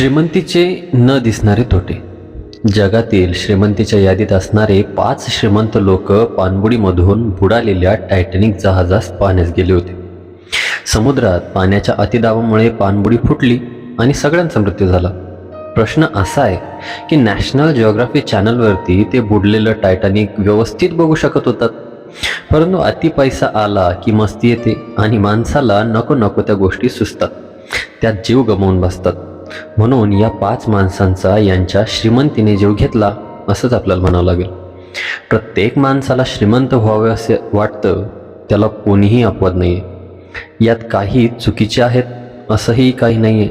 श्रीमंतीचे न दिसणारे तोटे. जगातील श्रीमंतीच्या यादीत असणारे पाच श्रीमंत लोक पाणबुडीमधून बुडालेल्या टायटॅनिक जहाजास पाहण्यास गेले होते. समुद्रात पाण्याच्या अतिदाबामुळे पाणबुडी फुटली आणि सगळ्यांचा मृत्यू झाला. प्रश्न असा आहे की नॅशनल जिओग्राफी चॅनलवरती ते बुडलेलं टायटॅनिक व्यवस्थित बघू शकत होतात. परंतु अति पैसा आला की मस्ती येते आणि माणसाला नको नको त्या गोष्टी सुचतात. त्यात जीव गमावून बसतात. म्हणून या पाच माणसांचा यांच्या श्रीमंतीने जीव घेतला असंच आपल्याला म्हणावं लागेल. प्रत्येक माणसाला श्रीमंत व्हावे असे वाटतं त्याला कोणीही अपवाद नाही आहे यात काही चुकीचे आहेत असंही काही नाही आहे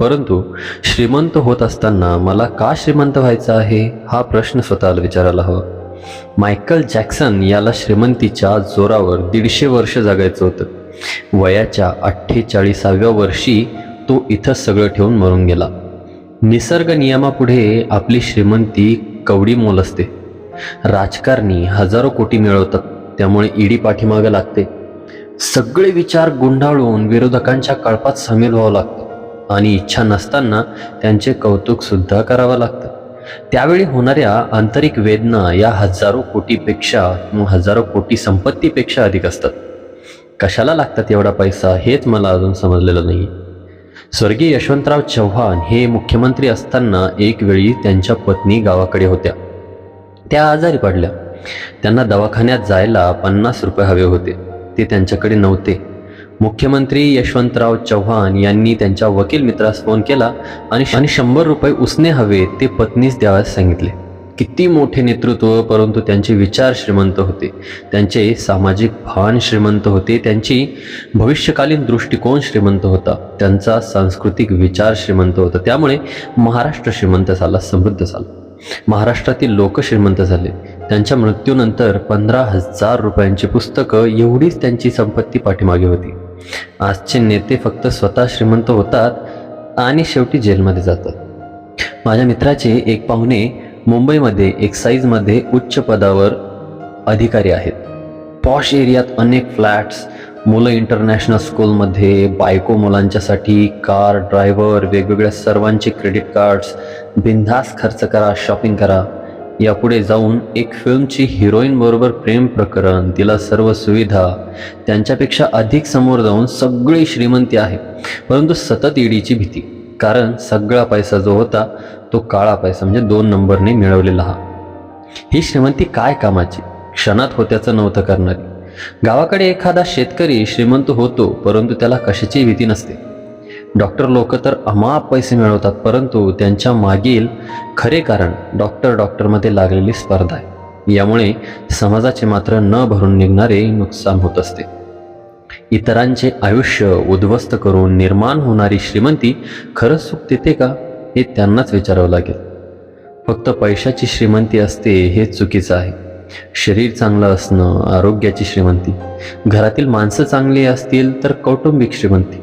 परंतु श्रीमंत होत असताना मला का श्रीमंत व्हायचं आहे हा प्रश्न स्वतःला विचारायला हवा. मायकल जॅक्सन याला श्रीमंतीच्या जोरावर दीडशे वर्ष जगायचं होतं. वयाच्या अठ्ठेचाळीसाव्या वर्षी तो इथं सगळं ठेवून मरून गेला. निसर्ग नियमापुढे आपली श्रीमंती कवडी मोल असते. राजकारणी हजारो कोटी मिळवतात त्यामुळे ईडी पाठीमागं लागते. सगळे विचार गुंडाळून विरोधकांच्या कळपात सामील व्हावं लागतं. आणि इच्छा नसताना त्यांचे कौतुक सुद्धा करावं लागतं. त्यावेळी होणाऱ्या आंतरिक वेदना या हजारो कोटीपेक्षा किंवा हजारो कोटी संपत्तीपेक्षा अधिक असतात. कशाला लागतात एवढा पैसा हेच मला अजून समजलेलं नाही स्वर्गीय यशवंतराव चव्हाण हे मुख्यमंत्री असताना एक वेळी त्यांच्या पत्नी गावाकडे होत्या. त्या आजारी पडल्या. त्यांना दवाखान्यात जायला पन्नास रुपये हवे होते. ते त्यांच्याकडे नव्हते. मुख्यमंत्री यशवंतराव चव्हाण यांनी त्यांच्या वकील मित्रास फोन केला आणि आणि शंभर रुपये उसने हवे ते पत्नीस द्यावयास सांगितले. किती मोठे नेतृत्व परंतु त्यांचे विचार श्रीमंत होते. त्यांचे सामाजिक भान श्रीमंत होते. त्यांची भविष्यकालीन दृष्टिकोन श्रीमंत होता. त्यांचा सांस्कृतिक विचार श्रीमंत होता. त्यामुळे महाराष्ट्र श्रीमंत झाला समृद्ध झाला. महाराष्ट्रातील लोक श्रीमंत झाले. त्यांच्या मृत्यूनंतर पंधरा हजार रुपयांची पुस्तकं एवढीच त्यांची संपत्ती पाठीमागे होती. आजचे नेते फक्त स्वतः श्रीमंत होतात आणि शेवटी जेलमध्ये जातात. माझ्या मित्राचे एक पाहुणे मुंबईमध्ये एक्साईजमध्ये उच्च पदावर अधिकारी आहेत. पॉश एरियात अनेक फ्लॅट्स मुलं इंटरनॅशनल स्कूलमध्ये बायको मुलांच्यासाठी कार ड्रायव्हर वेगवेगळ्या सर्वांचे क्रेडिट कार्ड्स बिनधास्त खर्च करा शॉपिंग करा. यापुढे जाऊन एक फिल्मची हिरोईनबरोबर प्रेम प्रकरण तिला सर्व सुविधा त्यांच्यापेक्षा अधिक समोर जाऊन सगळी श्रीमंती आहे. परंतु सतत ईडीची भीती. कारण सगळा पैसा जो होता तो काळा पैसा म्हणजे दोन नंबरने मिळवलेला हा. ही श्रीमंती काय कामाची? क्षणात होत्याचं नव्हतं करणारी. गावाकडे एखादा शेतकरी श्रीमंत होतो परंतु त्याला कशाची भीती नसते. डॉक्टर लोक तर अमाप पैसे मिळवतात परंतु त्यांच्या मागील खरे कारण डॉक्टर डॉक्टरमध्ये लागलेली स्पर्धा आहे. यामुळे समाजाचे मात्र न भरून निघणारे नुकसान होत असते. इतरांचे आयुष्य उद्ध्वस्त करून निर्माण होणारी श्रीमंती खरंच सुख देते का हे त्यांनाच विचारावं लागेल. फक्त पैशाची श्रीमंती असते हे चुकीचं आहे. शरीर चांगलं असणं आरोग्याची श्रीमंती. घरातील माणसं चांगली असतील तर कौटुंबिक श्रीमंती.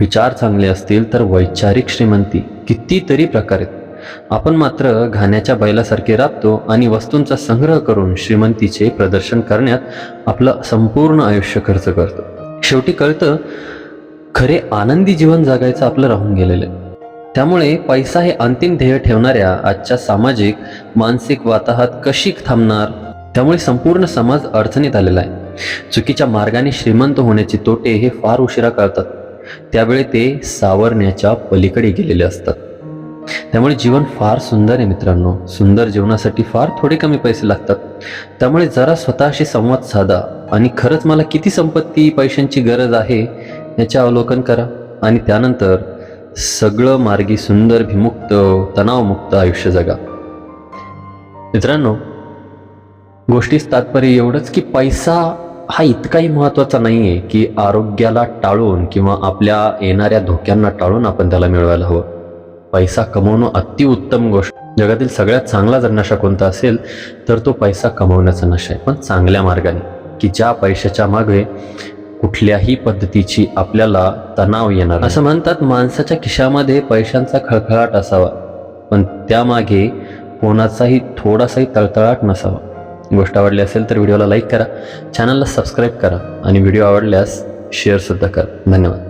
विचार चांगले असतील तर वैचारिक श्रीमंती. कितीतरी प्रकार आहेत. आपण मात्र घाण्याच्या बैलासारखे राबतो आणि वस्तूंचा संग्रह करून श्रीमंतीचे प्रदर्शन करण्यात आपलं संपूर्ण आयुष्य खर्च करतो. शेवटी कळतं खरे आनंदी जीवन जगायचं आपलं राहून गेलेलं आहे. त्यामुळे पैसा हे अंतिम ध्येय ठेवणाऱ्या आजच्या सामाजिक मानसिक वाताहात कशी थांबणार? त्यामुळे संपूर्ण समाज अडचणीत आलेला आहे. चुकीच्या मार्गाने श्रीमंत होण्याचे तोटे हे फार उशिरा कळतात. त्यावेळी ते सावरण्याच्या पलीकडे गेलेले असतात. त्यामुळे जीवन फार सुंदर आहे मित्रांनो. सुंदर जीवनासाठी फार थोडे कमी पैसे लागतात. त्यामुळे जरा स्वतःशी संवाद साधा. आणि खरंच मला किती संपत्ती पैशांची गरज आहे याचे अवलोकन करा. आणि त्यानंतर सगळं मार्गी सुंदर विमुक्त तणावमुक्त आयुष्य जगा. मित्रांनो गोष्टीच तात्पर्य एवढंच की पैसा हा इतकाही महत्त्वाचा नाही आहे की आरोग्याला टाळून किंवा आपल्या येणाऱ्या धोक्यांना टाळून आपण त्याला मिळवायला हवं. पैसा कमवणं अतिउत्तम गोष्ट. जगातील सगळ्यात चांगला जर नशा कोणता असेल तर तो पैसा कमवण्याचा नशा आहे. पण चांगल्या मार्गाने. की ज्या पैशाच्या मागे कुठल्याही पद्धतीची आपल्याला तणाव येणार असं म्हणतात माणसाच्या खिशामध्ये पैशांचा खळखळाट असावा. पण त्यामागे कोणाचाही थोडासाही तळतळाट नसावा. गोष्ट आवडली असेल तर व्हिडिओला लाईक करा. चॅनलला सबस्क्राईब करा. आणि व्हिडिओ आवडल्यास शेअरसुद्धा करा. धन्यवाद.